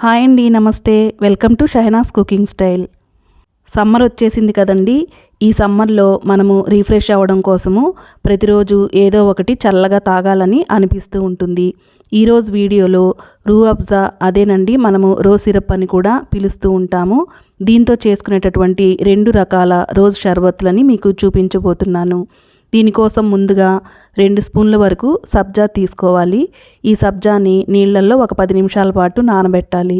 Hi అండి నమస్తే. Welcome to Shahnaz cooking style. Summer వచ్చేసింది కదండి. ఈ సమ్మర్లో మనము రీఫ్రెష్ అవ్వడం కోసము ప్రతిరోజు ఏదో ఒకటి చల్లగా తాగాలని అనిపిస్తూ ఉంటుంది. ఈరోజు వీడియోలో రూ అబ్జా అదేనండి మనము రోజ్ సిరప్ అని కూడా పిలుస్తూ ఉంటాము. దీంతో చేసుకునేటటువంటి రెండు రకాల రోజ్ షర్బత్లని మీకు చూపించబోతున్నాను. దీనికోసం ముందుగా రెండు స్పూన్ల వరకు సబ్జా తీసుకోవాలి. ఈ సబ్జాని నీళ్ళల్లో ఒక పది నిమిషాల పాటు నానబెట్టాలి.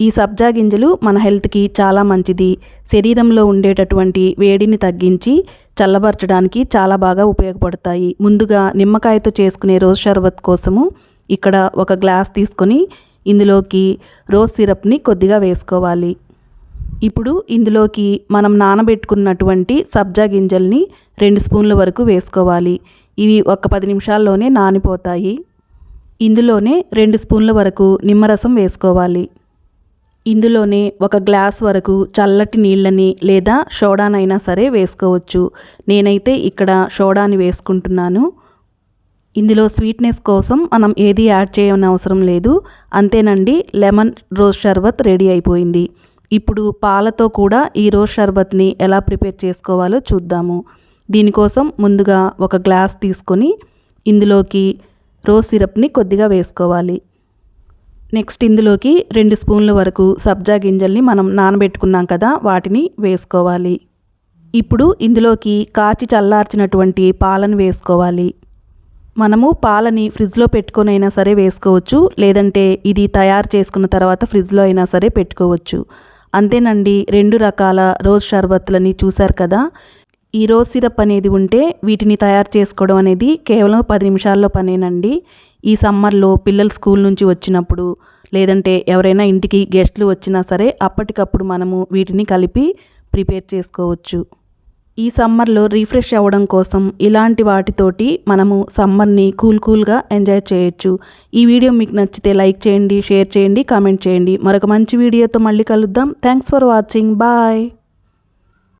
ఈ సబ్జా గింజలు మన హెల్త్కి చాలా మంచిది. శరీరంలో ఉండేటటువంటి వేడిని తగ్గించి చల్లబరచడానికి చాలా బాగా ఉపయోగపడతాయి. ముందుగా నిమ్మకాయతో చేసుకునే రోజ్ షర్బత్ కోసము ఇక్కడ ఒక గ్లాస్ తీసుకొని ఇందులోకి రోజ్ సిరప్ని కొద్దిగా వేసుకోవాలి. ఇప్పుడు ఇందులోకి మనం నానబెట్టుకున్నటువంటి సబ్జా గింజల్ని రెండు స్పూన్ల వరకు వేసుకోవాలి. ఇవి ఒక పది నిమిషాల్లోనే నానిపోతాయి. ఇందులోనే రెండు స్పూన్ల వరకు నిమ్మరసం వేసుకోవాలి. ఇందులోనే ఒక గ్లాస్ వరకు చల్లటి నీళ్ళని లేదా షోడానైనా సరే వేసుకోవచ్చు. నేనైతే ఇక్కడ సోడాని వేసుకుంటున్నాను. ఇందులో స్వీట్నెస్ కోసం మనం ఏది యాడ్ చేయని అవసరం లేదు. అంతేనండి లెమన్ రోజ్ షర్బత్ రెడీ అయిపోయింది. ఇప్పుడు పాలతో కూడా ఈ రోజ్ షర్బత్ని ఎలా ప్రిపేర్ చేసుకోవాలో చూద్దాము. దీనికోసం ముందుగా ఒక గ్లాస్ తీసుకొని ఇందులోకి రోజ్ సిరప్ని కొద్దిగా వేసుకోవాలి. నెక్స్ట్ ఇందులోకి రెండు స్పూన్ల వరకు సబ్జా గింజల్ని మనం నానబెట్టుకున్నాం కదా వాటిని వేసుకోవాలి. ఇప్పుడు ఇందులోకి కాచి చల్లార్చినటువంటి పాలను వేసుకోవాలి. మనము పాలని ఫ్రిడ్జ్లో పెట్టుకొని అయినా సరే వేసుకోవచ్చు లేదంటే ఇది తయారు చేసుకున్న తర్వాత ఫ్రిడ్జ్లో అయినా సరే పెట్టుకోవచ్చు. అంతేనండి రెండు రకాల రోజ్ షర్బత్లని చూశారు కదా. ఈ రోజ్ సిరప్ అనేది ఉంటే వీటిని తయారు చేసుకోవడం అనేది కేవలం పది నిమిషాల్లో పనేనండి. ఈ సమ్మర్లో పిల్లలు స్కూల్ నుంచి వచ్చినప్పుడు లేదంటే ఎవరైనా ఇంటికి గెస్ట్లు వచ్చినా సరే అప్పటికప్పుడు మనము వీటిని కలిపి ప్రిపేర్ చేసుకోవచ్చు. ఈ సమ్మర్లో రీఫ్రెష్ అవ్వడం కోసం ఇలాంటి వాటితోటి మనము సమ్మర్ని కూల్ కూల్గా ఎంజాయ్ చేయొచ్చు. ఈ వీడియో మీకు నచ్చితే లైక్ చేయండి షేర్ చేయండి కామెంట్ చేయండి. మరొక మంచి వీడియోతో మళ్ళీ కలుద్దాం. Thanks for watching bye